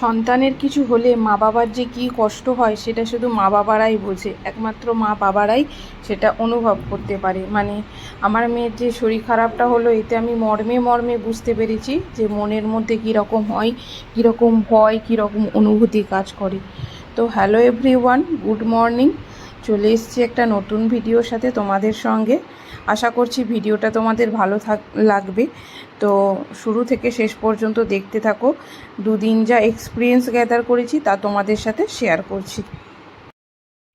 সন্তানের কিছু হলে মা বাবার যে কী কষ্ট হয়, সেটা শুধু মা বাবারাই বোঝে। একমাত্র মা বাবারাই সেটা অনুভব করতে পারে। মানে আমার মেয়ের যে শরীর খারাপটা হলো, এতে আমি মর্মে মর্মে বুঝতে পেরেছি যে মনের মধ্যে কীরকম হয় কীরকম ভয় কীরকম অনুভূতি কাজ করে। তো হ্যালো এভরিওয়ান গুড মর্নিং চলে এসছি একটা নতুন ভিডিওর সাথে তোমাদের সঙ্গে। আশা করছি ভিডিওটা তোমাদের ভালো থাক লাগবে। তো শুরু থেকে শেষ পর্যন্ত দেখতে থাকো। দুদিন যা এক্সপিরিয়েন্স গ্যাদার করেছি তা তোমাদের সাথে শেয়ার করছি।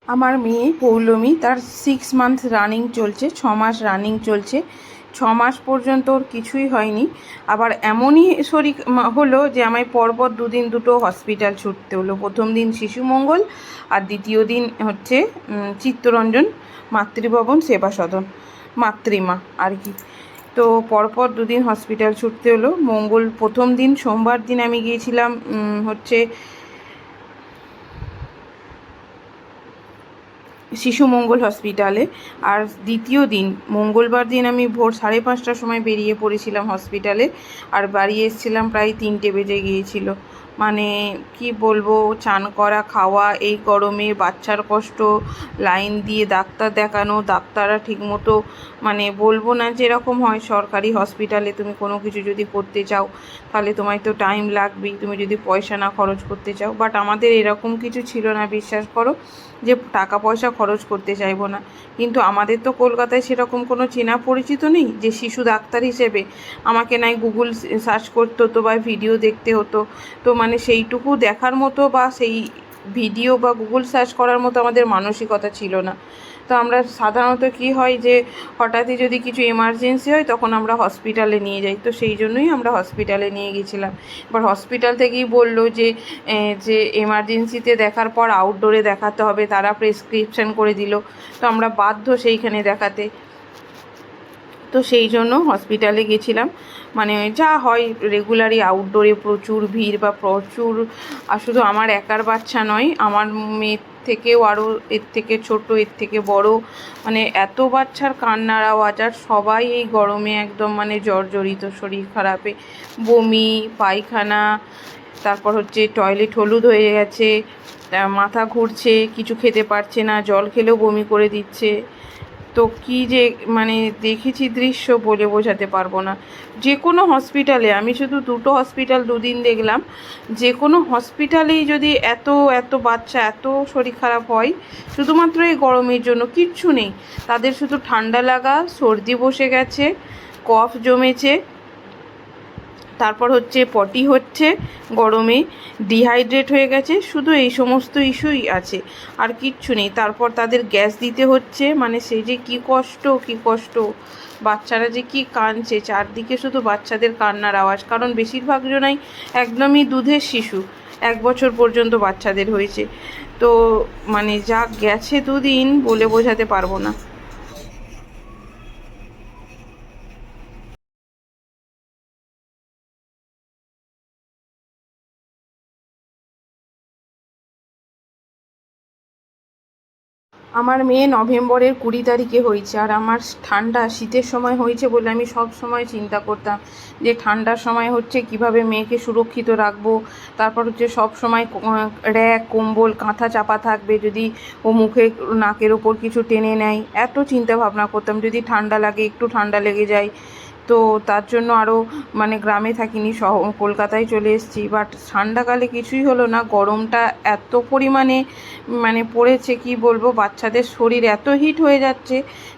আমার মেয়ে পৌলমী, তার সিক্স মান্থ রানিং চলছে, ছ মাস রানিং চলছে। ছ মাস পর্যন্ত ওর কিছুই হয়নি। আবার এমনই শরীর হলো যে, আমায় পরপর দুদিন দুটো হসপিটাল ছুটতে হলো। প্রথম দিন শিশু মঙ্গল, আর দ্বিতীয় দিন হচ্ছে চিত্তরঞ্জন, মাতৃভবন, সেবা সদন, মাতৃমা, আর কি। তো পরপর দুদিন হসপিটাল ছুটতে হলো। মঙ্গল প্রথম দিন, সোমবার দিন আমি গিয়েছিলাম হচ্ছে শিশু মঙ্গল হসপিটালে। আর দ্বিতীয় দিন, মঙ্গলবার দিন আমি ভোর সাড়ে পাঁচটার সময় বেরিয়ে পড়েছিলাম হসপিটালে। আর বাড়ি এসেছিলাম প্রায় তিনটে বেজে গিয়েছিল। মানে কি বলব, চান করা, খাওয়া, এই গরমে বাচ্চার কষ্ট, লাইন দিয়ে ডাক্তার দেখানো, ডাক্তাররা ঠিকমতো মানে বলব না যেরকম হয়, সরকারি হসপিটালে তুমি কোনো কিছু যদি করতে চাও, তাহলে তোমায় তো টাইম লাগবেই, তুমি যদি পয়সা না খরচ করতে চাও বাট আমাদের এরকম কিছু ছিল না, বিশ্বাস করো, যে টাকা পয়সা খরচ করতে চাইব না, কিন্তু আমাদের তো কলকাতায় সেরকম কোনো চেনা পরিচিত নেই, যে শিশু ডাক্তার হিসেবে আমাকে নাই গুগল সার্চ করতে হতো বা ভিডিও দেখতে হতো, তো মানে সেইটুকু দেখার মতো বা সেই ভিডিও বা গুগল সার্চ করার মতো আমাদের মানসিকতা ছিল না। তো আমরা সাধারণত কি হয় যে, হঠাৎই যদি কিছু এমার্জেন্সি হয়, তখন আমরা হসপিটালে নিয়ে যাই। তো সেই জন্যই আমরা হসপিটালে নিয়ে গেছিলাম। এবার হসপিটাল থেকেই বলল যে যে এমার্জেন্সিতে দেখার পর আউটডোরে দেখাতে হবে। তারা প্রেসক্রিপশন করে দিল। তো আমরা বাধ্য সেইখানে দেখাতে। তো সেই জন্য হসপিটালে গেছিলাম। মানে যা হয় রেগুলারই আউটডোরে প্রচুর ভিড় বা প্রচুর, আর শুধু আমার একার বাচ্চা নয়, আমার মেয়ের থেকেও আরও এর থেকে ছোট, এর থেকে বড় মানে এত বাচ্চার কান্নার আওয়াজ, আর সবাই এই গরমে একদম মানে জর্জরিত, শরীর খারাপে। বমি, পায়খানা, তারপর হচ্ছে টয়লেট হলুদ হয়ে গেছে মাথা ঘুরছে, কিছু খেতে পারছে না, জল খেলেও বমি করে দিচ্ছে। তো কি যে মানে দেখেছি দৃশ্য বলে বোঝাতে পারব না। যে কোনো হসপিটালে আমি শুধু দুটো হসপিটাল দুদিন দেখলাম, যে কোনো হসপিটালেই যদি এত এত বাচ্চা, এত শরীর খারাপ হয়, শুধুমাত্র এই গরমের জন্য কিচ্ছু নেই। তাদের শুধু ঠান্ডা লাগা, সর্দি বসে গেছে, কফ জমেছে তারপর হচ্ছে পটি হচ্ছে, গরমে ডিহাইড্রেট হয়ে গেছে, শুধু এই সমস্ত ইস্যুই আছে, আর কিচ্ছু নেই। তারপর তাদের গ্যাস দিতে হচ্ছে মানে সে যে কি কষ্ট কি কষ্ট। বাচ্চারা যে কি কাঁদছে, চারদিকে শুধু বাচ্চাদের কান্নার আওয়াজ, কারণ বেশিরভাগ জনাই একদমই দুধের শিশু, এক বছর পর্যন্ত বাচ্চাদের হয়েছে। তো মানে যা গেছে দুদিন বলে বোঝাতে পারব না। আমার মেয়ে নভেম্বরের কুড়ি তারিখে হয়েছে আর আমার ঠান্ডা শীতের সময় হয়েছে বলে আমি সব সময় চিন্তা করতাম যে ঠান্ডার সময় হচ্ছে কীভাবে মেয়েকে সুরক্ষিত রাখব। তারপর হচ্ছে সব সময় র্যাক, কম্বল, কাঁথা চাপা থাকবে যদি ও মুখে নাকের ওপর কিছু টেনে নেয়। এত চিন্তা ভাবনা করতাম যদি ঠান্ডা লাগে, একটু ঠান্ডা লেগে যায়। তো তার জন্য আরও মানে গ্রামে থাকিনি, শহ, কলকাতায় চলে এসেছি। বাট ঠান্ডাকালে কিছুই হলো না, গরমটা এত পরিমাণে মানে পড়েছে, কি বলব? বাচ্চাদের শরীর এত হিট হয়ে যাচ্ছে,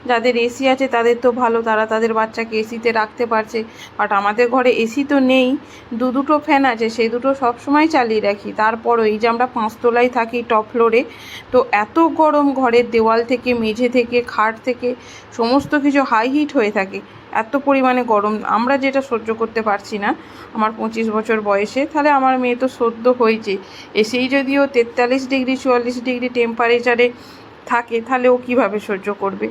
যাদের এসি আছে তাদের তো ভালো, তারা তাদের বাচ্চাকে এসিতে রাখতে পারছে। বাট আমাদের ঘরে এসি তো নেই, দু দুটো ফ্যান আছে, সেই দুটো সবসময় চালিয়ে রাখি। তারপরও এই যে আমরা পাঁচতলায় থাকি টপ ফ্লোরে তো এত গরম ঘরের দেওয়াল থেকে, মেঝে থেকে, খাট থেকে, সমস্ত কিছু হাই হিট হয়ে থাকে। এত পরিমাণে গরম, আমরা যেটা সহ্য করতে পারছি না, আমার পঁচিশ বছর বয়সে, তাহলে আমার মেয়ে তো সদ্য হয়েছে। এসেই যদিও তেতাল্লিশ ডিগ্রি, চুয়াল্লিশ ডিগ্রি টেম্পারেচারে থাকে, তাহলে ও কীভাবে সহ্য করবে?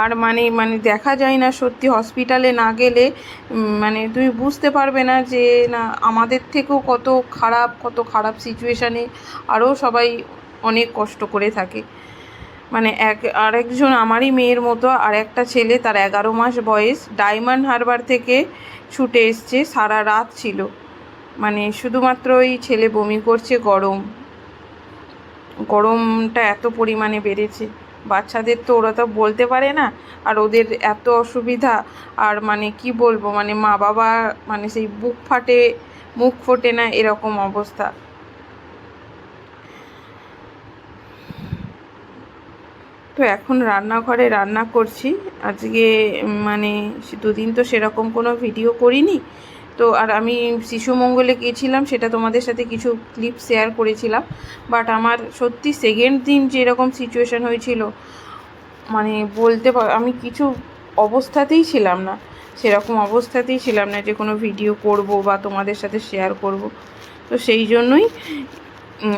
আর মানে মানে দেখা যায় না সত্যি হসপিটালে না গেলে মানে তুমি বুঝতে পারবে না যে, না, আমাদের থেকেও কত খারাপ কত খারাপ সিচুয়েশানে আরও সবাই অনেক কষ্ট করে থাকে। মানে এক, আরেকজন আমারই মেয়ের মতো, আর একটা ছেলে, তার এগারো মাস বয়স। ডায়মন্ড হারবার থেকে ছুটে এসছে, সারা রাত ছিল। মানে শুধুমাত্র ওই ছেলে বমি করছে, গরম। গরমটা এত পরিমাণে বেড়েছে। বাচ্চাদের তো ওরা তো বলতে পারে না, আর ওদের এত অসুবিধা। আর মানে কি বলব মানে মা বাবা মানে সেই বুক ফাটে, মুখ ফোটে না, এরকম অবস্থা। তো এখন রান্নাঘরে রান্না করছি। আজকে মানে দুদিন তো সেরকম কোনো ভিডিও করিনি। তো, আর আমি শিশু মঙ্গলে গিয়েছিলাম, সেটা তোমাদের সাথে কিছু ক্লিপ শেয়ার করেছিলাম। বাট আমার সত্যি সেকেন্ড দিন যেরকম সিচুয়েশন হয়েছিল মানে বলতে আমি কিছু অবস্থাতেই ছিলাম না। সেরকম অবস্থাতেই ছিলাম না যে কোনো ভিডিও করব বা তোমাদের সাথে শেয়ার করব। তো সেই জন্যই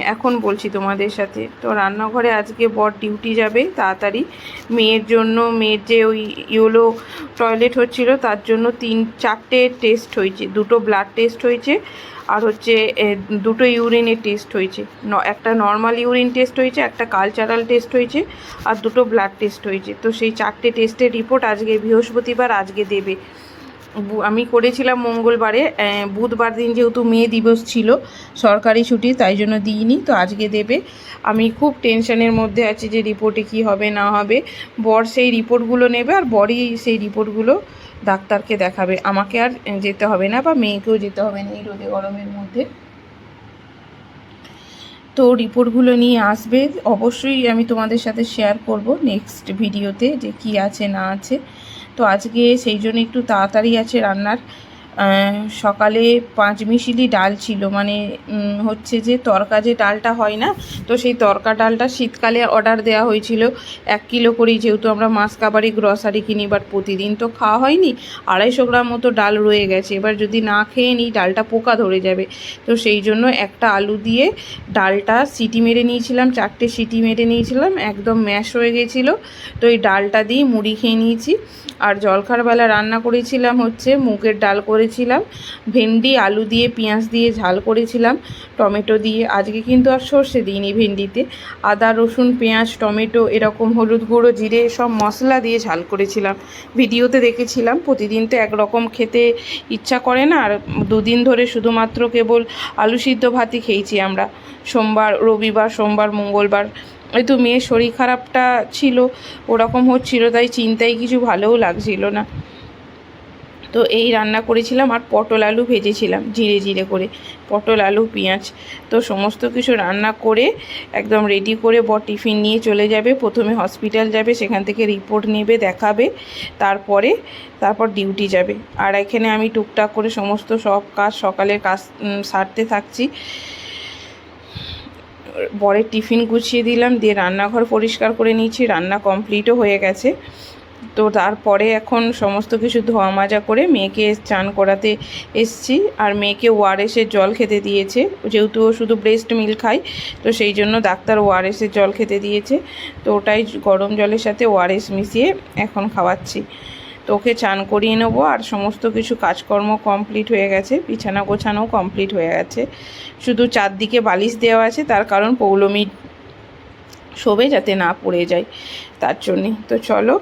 এখন বলছি তোমাদের সাথে। তো রান্নাঘরে আজকে বর ডিউটি যাবে তাড়াতাড়ি। মেয়ের জন্য, মেয়ের যে ওই ইয়োলো টয়লেট হচ্ছিল, তার জন্য তিন, চারটে টেস্ট হয়েছে। দুটো ব্লাড টেস্ট হয়েছে আর হচ্ছে দুটো ইউরিনের টেস্ট হয়েছে। ন- একটা নর্মাল ইউরিন টেস্ট হয়েছে, একটা কালচারাল টেস্ট হয়েছে আর দুটো ব্লাড টেস্ট হয়েছে। তো সেই চারটে টেস্টের রিপোর্ট আজকে বৃহস্পতিবার আজকে দেবে। আমি করেছিলাম মঙ্গলবারে বুধবার দিন যেহেতু মে দিবস ছিল, সরকারি ছুটি, তাই জন্য দিইনি, তো আজকে দেবে। আমি খুব টেনশনের মধ্যে আছি যে রিপোর্টে কি হবে, না হবে। বর সেই রিপোর্টগুলো নেবে আর বরই সেই রিপোর্টগুলো ডাক্তারকে দেখাবে। আমাকে আর যেতে হবে না বা মেয়েকেও যেতে হবে না এই রোদে, গরমের মধ্যে। তো রিপোর্টগুলো নিয়ে আসবে। অবশ্যই আমি তোমাদের সাথে শেয়ার করব নেক্সট ভিডিওতে যে কি আছে, না আছে। তো আজকে সেই জন্য একটু তাড়াতাড়ি আছে রান্নার। সকালে পাঁচ মিশিলি ডাল ছিল মানে হচ্ছে যে তরকা যে ডালটা হয় না, তো সেই তরকা ডালটা শীতকালে অর্ডার দেওয়া হয়েছিল। এক কিলো করেই যেহেতু আমরা মাছ কাবারি গ্রসারি কিনি বাট প্রতিদিন তো খাওয়া হয়নি। আড়াইশো গ্রাম মতো ডাল রয়ে গেছে। এবার যদি না খেয়ে নিই, ডালটা পোকা ধরে যাবে। তো সেই জন্য একটা আলু দিয়ে ডালটা সিটি মেরে নিয়েছিলাম, চারটে সিটি মেরে নিয়েছিলাম, একদম ম্যাশ হয়ে গেছিল। তো এই ডালটা দিয়ে মুড়ি খেয়ে নিয়েছি। আর জলখারবেলা রান্না করেছিলাম হচ্ছে মুগের ডাল করেছিলাম, ভেন্ডি, আলু দিয়ে, পেঁয়াজ দিয়ে ঝাল করেছিলাম, টমেটো দিয়ে। আজকে কিন্তু আর সর্ষে দিইনি ভেন্ডিতে। আদা, রসুন, পেঁয়াজ, টমেটো, এরকম হলুদ গুঁড়ো, জিরে সব মশলা দিয়ে ঝাল করেছিলাম। ভিডিওতে দেখেছিলাম, প্রতিদিন তো একরকম খেতে ইচ্ছা করে না, আর দুদিন ধরে শুধুমাত্র কেবল আলু সিদ্ধ ভাতই খেয়েছি আমরা। সোমবার, রবিবার, সোমবার, মঙ্গলবার ওই তো মেয়ের শরীর খারাপটা ছিল, ওরকম হচ্ছিল, তাই চিন্তায় কিছু ভালোও লাগছিল না। তো এই রান্না করেছিলাম আর পটল আলু ভেজেছিলাম, জিরে জিরে করে। পটল, আলু, পেঁয়াজ, তো সমস্ত কিছু রান্না করে একদম রেডি করে বর টিফিন নিয়ে চলে যাবে। প্রথমে হসপিটাল যাবে, সেখান থেকে রিপোর্ট নেবে, দেখাবে, তারপরে, তারপর ডিউটি যাবে। আর এখানে আমি টুকটাক করে সমস্ত সব কাজ সকালের কাজ সারতে থাকছি। বরের টিফিন গুছিয়ে দিলাম, দিয়ে রান্নাঘর পরিষ্কার করে নিয়েছি, রান্না কমপ্লিটও হয়ে গেছে। তো তারপরে এখন সমস্ত কিছু ধোয়া মাজা করে মেয়েকে চান করাতে এসছি, আর মেয়েকে ওআরএসের জল খেতে দিয়েছে। যেহেতু ও শুধু ব্রেস্ট মিল্ক খায়, তো সেই জন্য ডাক্তার ওআরএসের জল খেতে দিয়েছে। তো ওটাই গরম জলের সাথে ওআরএস মিশিয়ে এখন খাওয়াচ্ছি। তো ওকে চান করিয়ে নেব আর সমস্ত কিছু কাজকর্ম কমপ্লিট হয়ে গেছে, বিছানা গোছানো কমপ্লিট হয়ে গেছে। শুধু চারদিকে বালিশ দেওয়া আছে, তার কারণ পৌলমী শোবে যাতে না পড়ে যায়, তার জন্যে। তো চলো